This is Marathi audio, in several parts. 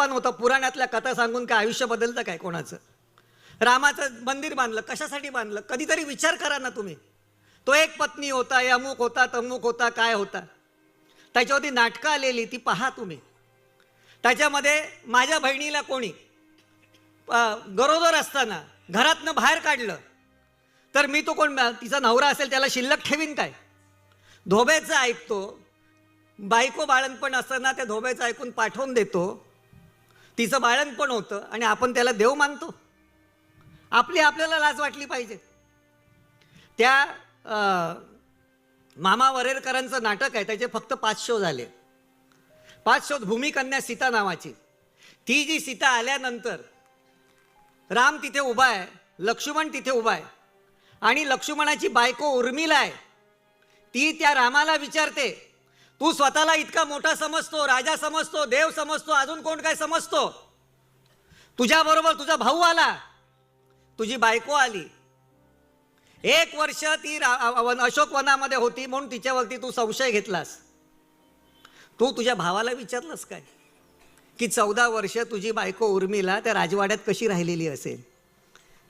आयुष्यवान होतं पुराणातल्या कथा सांगून काय आयुष्य बदलतं काय कोणाचं? रामाचं मंदिर बांधलं कशासाठी बांधलं? कधीतरी विचार करा ना तुम्ही. तो एक पत्नी होता अमुक होता तमुक होता काय होता? त्याच्यावरती नाटकं आलेली ती पहा तुम्ही. त्याच्यामध्ये माझ्या बहिणीला कोणी गरोदर असताना घरातनं बाहेर काढलं तर मी तो कोण तिचा नवरा असेल त्याला शिल्लक ठेवीन काय? धोब्याचं ऐकतो. बायको बाळणपण असताना त्या धोब्याचं ऐकून पाठवून देतो. तिचं बाळणपण होतं आणि आपण त्याला देव मानतो. आपली आपल्याला लाज वाटली पाहिजे. त्या मामा वरेरकरांचं नाटक आहे त्याचे फक्त पाच शो झाले. पाच शोध भूमिकन्या सीता नावाची. ती जी सीता आल्यानंतर राम तिथे उभा आहे लक्ष्मण तिथे उभा आहे आणि लक्ष्मणाची बायको उर्मिला आहे ती त्या रामाला विचारते तू स्वतःला इतका मोठा समजतो राजा समजतो देव समजतो अजून कोण काय समजतो? तुझ्याबरोबर तुझा भाऊ आला. तुझी बायको आली. एक वर्ष ती रा- वन- अशोक वनामध्ये होती म्हणून तिच्यावरती तू संशय घेतलास. तू तुझ्या भावाला विचारलंस काय? की चौदा वर्ष तुझी बायको उर्मिला त्या राजवाड्यात कशी राहिलेली असेल?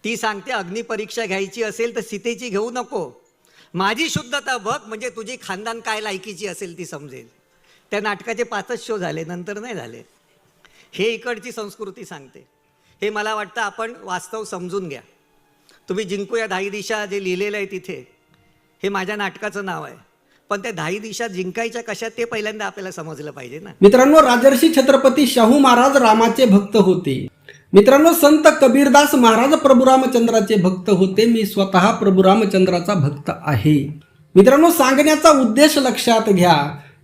ती सांगते अग्निपरीक्षा घ्यायची असेल तर सीतेची घेऊ नको. माझी शुद्धता बघ म्हणजे तुझी खानदान काय लायकीची असेल ती समजेल. त्या नाटकाचे पाचच शो झाले नंतर नाही झाले. हे इकडची संस्कृती सांगते. हे मला वाटतं आपण वास्तव समजून घ्या. तुम्ही जिंकूया धाई दिशा जे लिहिलेलं आहे तिथे हे माझ्या नाटकाचं नाव आहे. पण त्या धाई दिशा जिंकायच्या कशा ते पहिल्यांदा आपल्याला समजलं पाहिजे ना. मित्रांनो राजर्षी छत्रपती शाहू महाराज रामाचे भक्त होते. मित्रांनो संत कबीरदास महाराज प्रभुरामचंद्राचे भक्त होते. मी स्वतः प्रभुरामचंद्राचा भक्त आहे. मित्रांनो सांगण्याचा उद्देश लक्षात घ्या.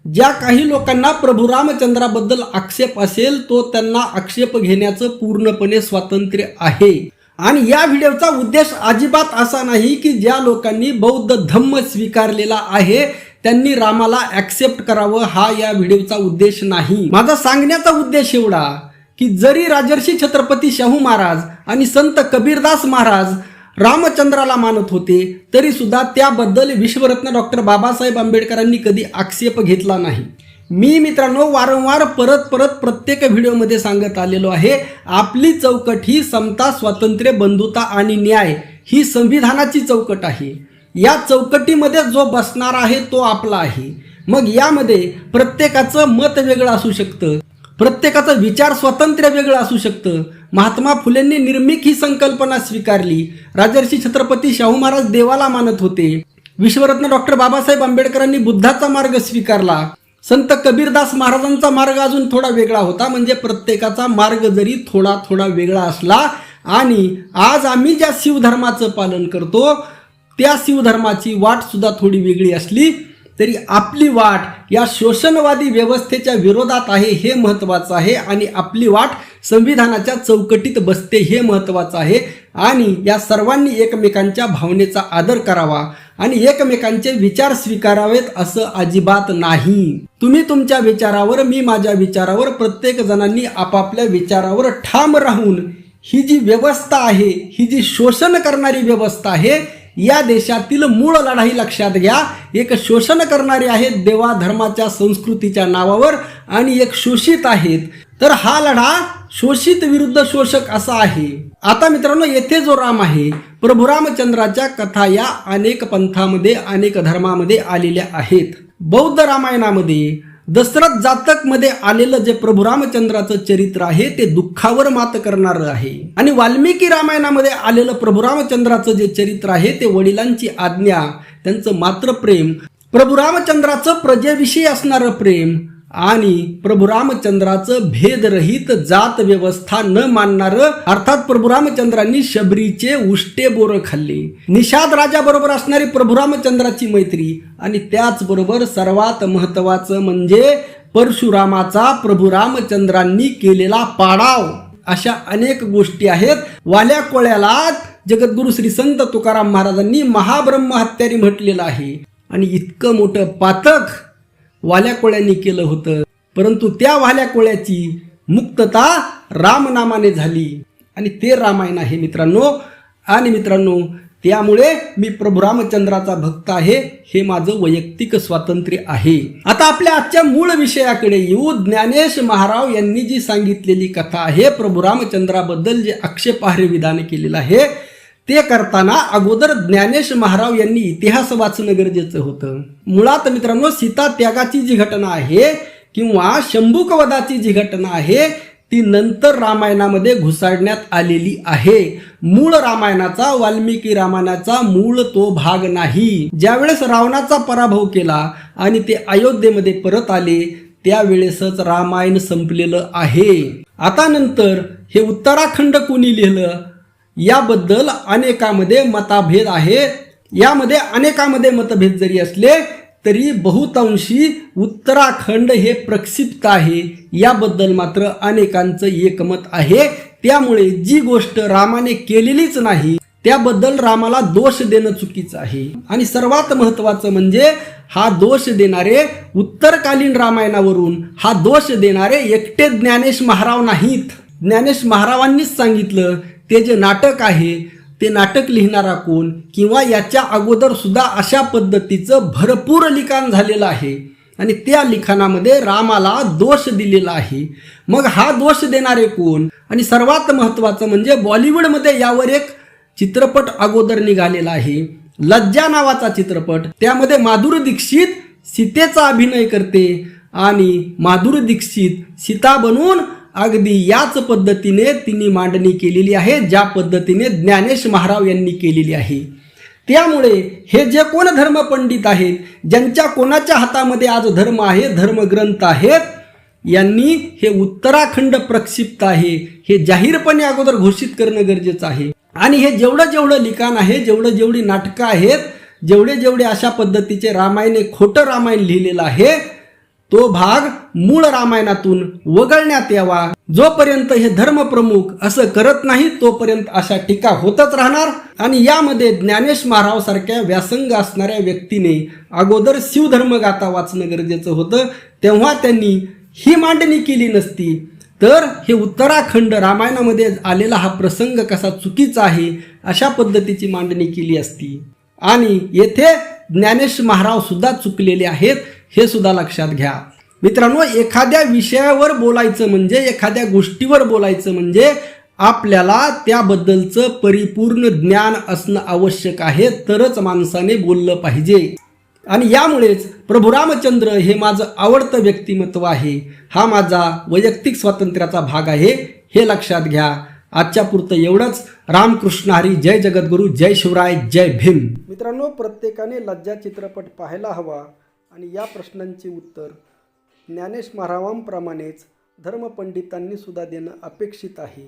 ज्या काही लोकांना प्रभुरामचंद्राबद्दल आक्षेप असेल तो त्यांना आक्षेप घेण्याचं पूर्णपणे स्वातंत्र्य आहे. आणि या व्हिडिओचा उद्देश अजिबात असा नाही की ज्या लोकांनी बौद्ध धम्म स्वीकारलेला आहे त्यांनी रामाला ऍक्सेप्ट करावं. हा या व्हिडिओचा उद्देश नाही. माझा सांगण्याचा उद्देश एवढा की जरी राजर्षी छत्रपती शाहू महाराज आणि संत कबीरदास महाराज रामचंद्राला मानत होते तरी सुद्धा त्याबद्दल विश्वरत्न डॉक्टर बाबासाहेब आंबेडकरांनी कधी आक्षेप घेतला नाही. मी मित्रांनो वारंवार परत परत प्रत्येक व्हिडिओमध्ये सांगत आलेलो आहे आपली चौकट ही समता स्वातंत्र्य बंधुता आणि न्याय ही संविधानाची चौकट आहे. या चौकटीमध्ये जो बसणार आहे तो आपला आहे. मग यामध्ये प्रत्येकाचं मत वेगळं असू शकतं. प्रत्येकाचं विचार स्वातंत्र्य वेगळं असू शकतं. महात्मा फुलेंनी निर्मिक ही संकल्पना स्वीकारली. राजर्षी छत्रपती शाहू महाराज देवाला मानत होते. विश्वरत्न डॉक्टर बाबासाहेब आंबेडकरांनी बुद्धाचा मार्ग स्वीकारला. संत कबीरदास महाराजांचा मार्ग अजून थोडा वेगळा होता म्हणजे प्रत्येकाचा मार्ग जरी थोडा थोडा वेगळा असला आणि आज आम्ही ज्या शिवधर्माचं पालन करतो त्या शिवधर्माची वाट सुद्धा थोडी वेगळी असली तरी आपली वाट या शोषणवादी व्यवस्थेच्या विरोधात आहे हे महत्त्वाचं आहे आणि आपली वाट संविधानाच्या चौकटीत बसते हे महत्त्वाचं आहे. आणि या सर्वांनी एकमेकांच्या भावनेचा आदर करावा आणि एकमेकांचे विचार स्वीकारावेत असं अजिबात नाही. तुम्ही तुमच्या विचारावर मी माझ्या विचारावर प्रत्येक जणांनी आपापल्या विचारावर ठाम राहून ही जी व्यवस्था आहे ही जी शोषण करणारी व्यवस्था आहे या देशातील मूळ लढाई लक्षात घ्या. एक शोषण करणारे आहेत देवा धर्माच्या संस्कृतीच्या नावावर आणि एक शोषित आहेत. तर हा लढा शोषित विरुद्ध शोषक असा आहे. आता मित्रांनो येथे जो राम आहे प्रभू रामचंद्राच्या कथा या अनेक पंथामध्ये अनेक धर्मामध्ये आलेल्या आहेत. बौद्ध रामायणामध्ये दशरथ जातकमध्ये आलेलं जे प्रभू रामचंद्राचं चरित्र आहे ते दुःखावर मात करणार आहे. आणि वाल्मिकी रामायणामध्ये आलेलं प्रभू रामचंद्राचं जे चरित्र आहे ते वडिलांची आज्ञा त्यांचं मात्र प्रेम. प्रभू रामचंद्राचं प्रजेविषयी असणारं प्रेम आणि प्रभू रामचंद्राचं भेदरहित जात व्यवस्था न मानणार अर्थात प्रभू रामचंद्रांनी शबरीचे उष्टे बोर खाल्ले. निषाद राजा बरोबर असणारी प्रभू रामचंद्राची मैत्री आणि त्याचबरोबर सर्वात महत्वाचं म्हणजे परशुरामाचा प्रभू रामचंद्रांनी केलेला पाडाव. अशा अनेक गोष्टी आहेत. वाल्या कोळ्याला जगद्गुरु श्री संत तुकाराम महाराजांनी महाब्रह्म हत्यारी म्हटलेलं आहे. आणि इतकं मोठं पातक वाल्या कोळ्यांनी केलं होतं. परंतु त्या वाल्या कोळ्याची मुक्तता रामनामाने झाली. आणि ते रामायण आहे मित्रांनो. आणि मित्रांनो त्यामुळे मी प्रभू रामचंद्राचा भक्त आहे हे माझं वैयक्तिक स्वातंत्र्य आहे. आता आपल्या आजच्या मूळ विषयाकडे येऊ. ज्ञानेश महाराव यांनी जी सांगितलेली कथा आहे प्रभू रामचंद्राबद्दल जे आक्षेपार्ह विधान केलेलं आहे ते करताना अगोदर ज्ञानेश महाराव यांनी इतिहास वाचणं गरजेचं होतं. मुळात मित्रांनो सीता त्यागाची जी घटना आहे किंवा शंभूकवदाची जी घटना आहे ती नंतर रामायणामध्ये घुसाडण्यात आलेली आहे. मूळ रामायणाचा वाल्मिकी रामायणाचा मूळ तो भाग नाही. ज्यावेळेस रावणाचा पराभव केला आणि ते अयोध्येमध्ये परत आले त्यावेळेसच रामायण संपलेलं आहे. आता नंतर हे उत्तराखंड कोणी लिहिलं? याबद्दल अनेकामध्ये मताभेद आहे. यामध्ये अनेकामध्ये मतभेद जरी असले तरी बहुतांशी उत्तराखंड हे प्रक्षिप्त आहे. याबद्दल मात्र अनेकांचं एकमत आहे. त्यामुळे जी गोष्ट रामाने केलेलीच नाही त्याबद्दल रामाला दोष देणं चुकीचं आहे. आणि सर्वात महत्वाचं म्हणजे हा दोष देणारे उत्तरकालीन रामायणावरून हा दोष देणारे एकटे ज्ञानेश महाराव नाहीत. ज्ञानेश महारावांनीच सांगितलं ते जे नाटक आहे ते नाटक लिहिणारा कोण किंवा याच्या अगोदर सुद्धा अशा पद्धतीचं भरपूर लिखाण झालेलं आहे आणि त्या लिखाणामध्ये रामाला दोष दिलेला आहे. मग हा दोष देणारे कोण? आणि सर्वात महत्त्वाचं म्हणजे बॉलिवूडमध्ये यावर एक चित्रपट अगोदर निघालेला आहे. लज्जा नावाचा चित्रपट. त्यामध्ये माधुरी दीक्षित सीतेचा अभिनय करते आणि माधुरी दीक्षित सीता बनून अगदी याच पद्धतीने तिने मांडणी केलेली आहे ज्या पद्धतीने ज्ञानेश महाराव यांनी केलेली आहे. त्यामुळे हे जे कोण धर्मपंडित आहेत ज्यांच्या कोणाच्या हातामध्ये आज धर्म आहे धर्मग्रंथ आहेत यांनी हे उत्तराखंड प्रक्षिप्त आहे हे जाहीरपणे अगोदर घोषित करणं गरजेचं आहे. आणि हे जेवढं जेवढं लिखाण आहे जेवढं जेवढी नाटकं आहेत जेवढे जेवढे अशा पद्धतीचे रामायण खोटं रामायण लिहिलेलं आहे तो भाग मूळ रामायणातून वगळण्यात यावा. जोपर्यंत हे धर्मप्रमुख असं करत नाही तोपर्यंत अशा टीका होतच राहणार आणि यामध्ये ज्ञानेश महाराव सारख्या व्यासंग असणाऱ्या व्यक्तीने अगोदर शिवधर्मगाथा वाचणं गरजेचं होतं. तेव्हा त्यांनी ही मांडणी केली नसती. तर हे उत्तराखंड रामायणामध्ये आलेला हा प्रसंग कसा चुकीचा आहे अशा पद्धतीची मांडणी केली असती. आणि येथे ज्ञानेश महाराव सुद्धा चुकलेले आहेत. हे सुद्धा लक्षात घ्या. मित्रांनो एखाद्या विषयावर बोलायचं म्हणजे एखाद्या गोष्टीवर बोलायचं म्हणजे आपल्याला त्याबद्दलचं परिपूर्ण ज्ञान असणं आवश्यक आहे तरच माणसाने बोललं पाहिजे. आणि यामुळेच प्रभू रामचंद्र हे माझं आवडतं व्यक्तिमत्व आहे. हा माझा वैयक्तिक स्वातंत्र्याचा भाग आहे हे लक्षात घ्या. आजच्या पुरतं एवढंच. रामकृष्ण हरी जय जगद्गुरू जय शिवराय जय भीम. मित्रांनो प्रत्येकाने लज्जा चित्रपट पाहायला हवा. आणि या प्रश्नांचे उत्तर ज्ञानेश महारावांप्रमाणेच धर्मपंडितांनी सुद्धा देणं अपेक्षित आहे.